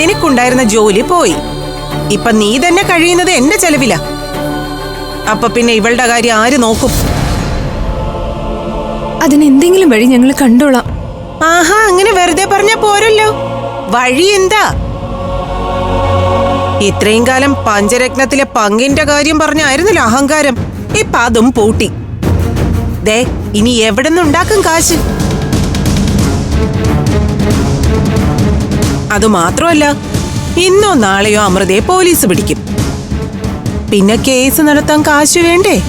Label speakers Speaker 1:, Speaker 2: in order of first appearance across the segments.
Speaker 1: നിനക്കുണ്ടായിരുന്ന ജോലി പോയി. ഇപ്പൊ നീ തന്നെ കഴിയുന്നത് എന്റെ ചെലവില. അപ്പൊ പിന്നെ ഇവളുടെ കാര്യം ആര് നോക്കും?
Speaker 2: അതിനെന്തെങ്കിലും വഴി ഞങ്ങൾ കണ്ടോളാം.
Speaker 1: ആഹാ അങ്ങനെ വെറുതെ പറഞ്ഞ പോരല്ലോ. വഴി എന്താ? ഇത്രയും കാലം പഞ്ചരത്നത്തിലെ പങ്കിന്റെ കാര്യം പറഞ്ഞായിരുന്നല്ലോ അഹങ്കാരം. ഇപ്പൊ അതും പൂട്ടി. ദേ ഇനി എവിടെ നിന്നുണ്ടാക്കും കാശ്? അത് മാത്രമല്ല ഇന്നോ നാളെയോ അമൃതയെ പോലീസ് പിടിക്കും. പിന്നെ കേസ് നടത്താൻ കാശ് വേണ്ടേ?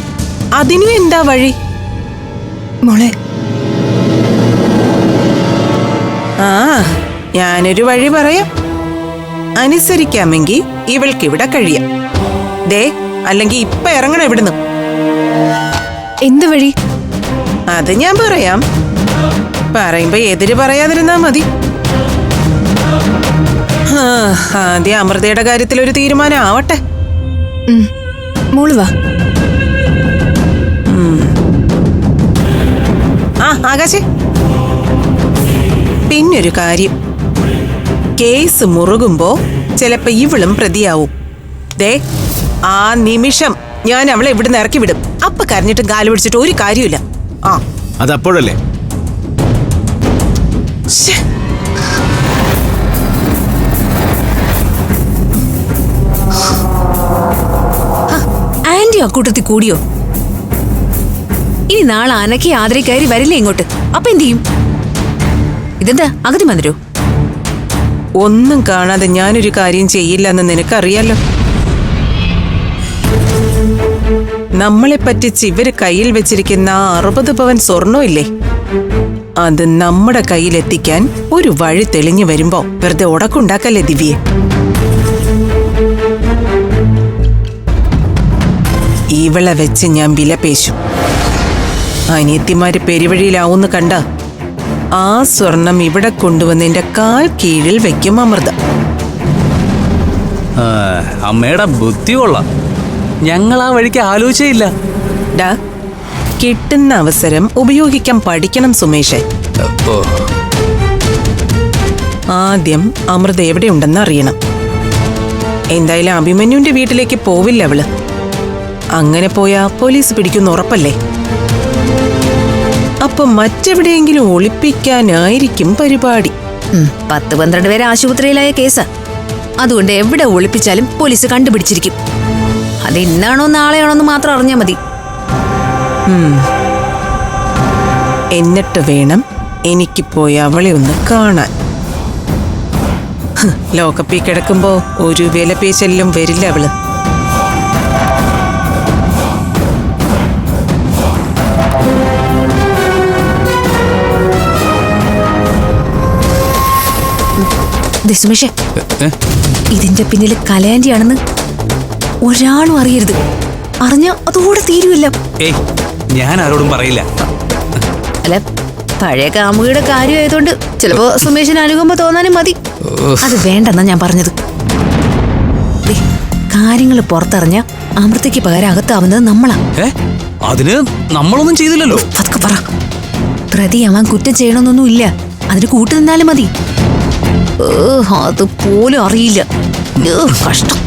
Speaker 1: അതിനും എന്താ വഴി?
Speaker 2: മോളെ.
Speaker 1: ആ ഞാനൊരു വഴി പറയാം. അനുസരിക്കാമെങ്കിൽ ഇവൾക്കിവിടെ കഴിയാം. ദേ അല്ലെങ്കിൽ ഇപ്പൊ ഇറങ്ങണം ഇവിടുന്ന്.
Speaker 2: എന്ത് വഴി?
Speaker 1: അത് ഞാൻ പറയാം. പറയുമ്പോ എതിര് പറയാതിരുന്നാ മതി. ആദ്യം അമൃതയുടെ കാര്യത്തിൽ ഒരു തീരുമാനം ആവട്ടെ.
Speaker 2: മോൾ വാ.
Speaker 1: ആ ആകാശേ. പിന്നൊരു കാര്യം. കേസ് മുറുകുമ്പോ ചിലപ്പോ ഇവളും പ്രതിയാവും. ദേ ആ നിമിഷം ഞാൻ അവളെ ഇവിടുന്ന് ഇറക്കി വിടും. അപ്പൊ കരഞ്ഞിട്ട് കാൽ പിടിച്ചിട്ട് ഒരു കാര്യമില്ല ആ.
Speaker 3: അതപ്പോഴല്ലേ?
Speaker 1: ശ്ശേ.
Speaker 4: അക്കൂട്ടത്തിൽ കൂടിയോ? ഇനി നാളെ അനക്കി ആദരി കയറി വരില്ലേ ഇങ്ങോട്ട്? അപ്പൊ എന്തു ചെയ്യും? ഇതെന്താ? അകതി മന്ദിരോ?
Speaker 1: ഒന്നും കാണാതെ ഞാനൊരു കാര്യം ചെയ്യില്ലെന്ന് നിനക്കറിയാലോ? നമ്മളെ പറ്റിച്ച് ഇവർ കയ്യിൽ വെച്ചിരിക്കുന്ന ആ അറുപത് പവൻ സ്വർണമില്ലേ അത് നമ്മുടെ കയ്യിലെത്തിക്കാൻ ഒരു വഴി തെളിഞ്ഞു വരുമ്പോ വെറുതെ ഉടക്കുണ്ടാക്കല്ലേ ദിവ്യെ? ഇവളെ വെച്ച് ഞാൻ വിലപേശും അനിയത്തിമാര് പെരുവഴിയിലാവുന്ന് കണ്ട ആ സ്വർണം ഇവിടെ കൊണ്ടുവന്നതിന്റെ കാൽ കീഴിൽ വെക്കും അമൃത.
Speaker 3: അമ്മയുടെ ബുദ്ധി കൊള്ളാം. ഞങ്ങൾ ആ വഴിക്ക് ആലോചിച്ചേയില്ല.
Speaker 1: ഡാ കിട്ടുന്ന അവസരം ഉപയോഗിക്കാൻ പഠിക്കണം സുമേഷെ. ആദ്യം അമൃത എവിടെയുണ്ടെന്ന് അറിയണം. എന്തായാലും അഭിമന്യുവിന്റെ വീട്ടിലേക്ക് പോവില്ല അവൾ. അങ്ങനെ പോയാ പോലീസ് പിടിക്കുന്ന ഉറപ്പല്ലേ? അപ്പൊ മറ്റെവിടെയെങ്കിലും ഒളിപ്പിക്കാനായിരിക്കും പരിപാടി.
Speaker 4: പത്ത് പന്ത്രണ്ട് പേരെ ആശുപത്രിയിലായ കേസാ. അതുകൊണ്ട് എവിടെ ഒളിപ്പിച്ചാലും പോലീസ് കണ്ടുപിടിച്ചിരിക്കും. അത് ഇന്നാണോ നാളെയാണോ എന്ന് മാത്രം അറിഞ്ഞാൽ മതി.
Speaker 1: എന്നിട്ട് വേണം എനിക്ക് പോയി അവളെ ഒന്ന് കാണാൻ. ഹ്, ലോക്കപ്പിൽ കിടക്കുമ്പോ ഒരു വിലപേശലിലും വരില്ല അവൾ.
Speaker 4: ദേ സുമേഷേ? ഇതിന്റെ പിന്നിൽ കലാൻഡിയാണെന്ന് ഒരാളും അറിയരുത്. അറിഞ്ഞ അതോടെ തീരുമില്ല
Speaker 3: ഏയ് ഞാൻ ആരോടും പറയില്ല.
Speaker 4: അല്ല പഴയ കാമുകിയുടെ കാര്യമായതുകൊണ്ട് ചിലപ്പോ സുമേഷിന് അനുകമ്പ തോന്നാനും മതി. അത് വേണ്ടെന്നാ ഞാൻ പറഞ്ഞത്. കാര്യങ്ങൾ പുറത്തറിഞ്ഞ അമൃതയ്ക്ക് പകരം അകത്താവുന്നത് നമ്മളാ.
Speaker 3: അതിന് നമ്മളൊന്നും ചെയ്തില്ലല്ലോ.
Speaker 4: അതൊക്കെ പറ. പ്രതി അവൻ കുറ്റം ചെയ്യണമെന്നൊന്നും ഇല്ല അതിന് കൂട്ടു നിന്നാലും മതി. അത് പോലും അറിയില്ല. കഷ്ടം.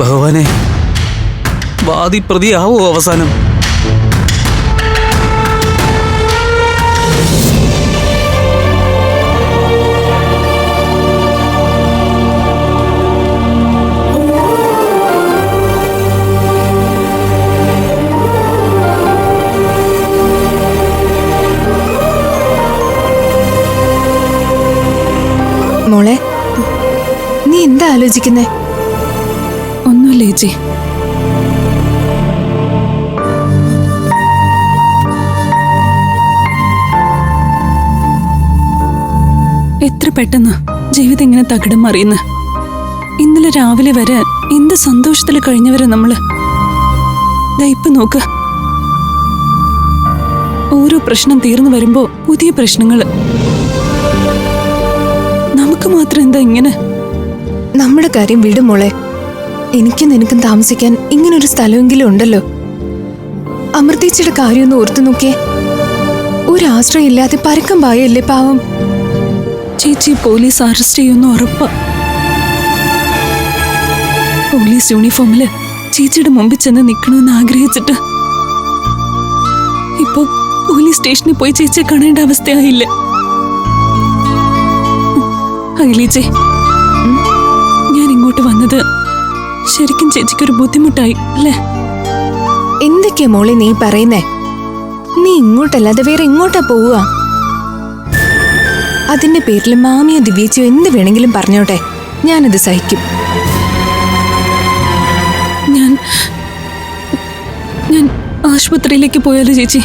Speaker 3: ഭഗവാനെ വാദി പ്രതിയാവോ അവസാനം?
Speaker 2: മോളെ നീ എന്താ ആലോചിക്കുന്നേ?
Speaker 5: ഒന്നുമില്ല ചേച്ചി. എത്ര പെട്ടെന്ന് ജീവിതം ഇങ്ങനെ തകിടം മറിയുന്ന. ഇന്നലെ രാവിലെ വരെ എന്ത് സന്തോഷത്തിൽ കഴിഞ്ഞവരെ നമ്മൾ. ഇപ്പൊ നോക്ക്. ഓരോ പ്രശ്നം തീർന്നു വരുമ്പോ പുതിയ പ്രശ്നങ്ങൾ മാത്രം എന്താ ഇങ്ങനെ?
Speaker 2: നമ്മുടെ കാര്യം വിടും മോളെ. എനിക്കും നിനക്കും താമസിക്കാൻ ഇങ്ങനൊരു സ്ഥലമെങ്കിലും ഉണ്ടല്ലോ. അമൃതേച്ചിയുടെ കാര്യമൊന്ന് ഓർത്തു നോക്കിയേ. ഒരു ആശ്രയമില്ലാതെ പരക്കം പായല്ലേ പാവം.
Speaker 5: ചേച്ചി പോലീസ് അറസ്റ്റ് ചെയ്യുന്ന ഉറപ്പ. പോലീസ് യൂണിഫോമിൽ ചേച്ചിയുടെ മുമ്പിൽ ചെന്ന് നിൽക്കണമെന്ന് ആഗ്രഹിച്ചിട്ട്. ഇപ്പൊ പോലീസ് സ്റ്റേഷനിൽ പോയി ചേച്ചിയെ കാണേണ്ട അവസ്ഥയായില്ല? അഖിലേച്ചേ. ഞാൻ ഇങ്ങോട്ട് വന്നത് ശരിക്കും ചേച്ചിക്കൊരു ബുദ്ധിമുട്ടായി അല്ലേ?
Speaker 2: എന്തൊക്കെയാ മോളെ നീ പറയുന്നേ? നീ ഇങ്ങോട്ടല്ലാതെ വേറെ ഇങ്ങോട്ടാ പോവുക? അതിന്റെ പേരിൽ മാമിയോ ദിവ്യച്ചോ എന്ത് വേണമെങ്കിലും പറഞ്ഞോട്ടെ. ഞാനത് സഹിക്കും.
Speaker 5: ഞാൻ ഞാൻ ആശുപത്രിയിലേക്ക് പോയാലോ ചേച്ചി?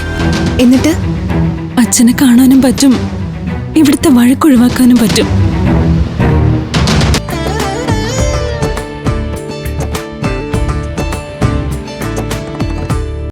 Speaker 2: എന്നിട്ട്?
Speaker 5: അച്ഛനെ കാണാനും പറ്റും. ഇവിടുത്തെ വഴക്കൊഴിവാക്കാനും പറ്റും.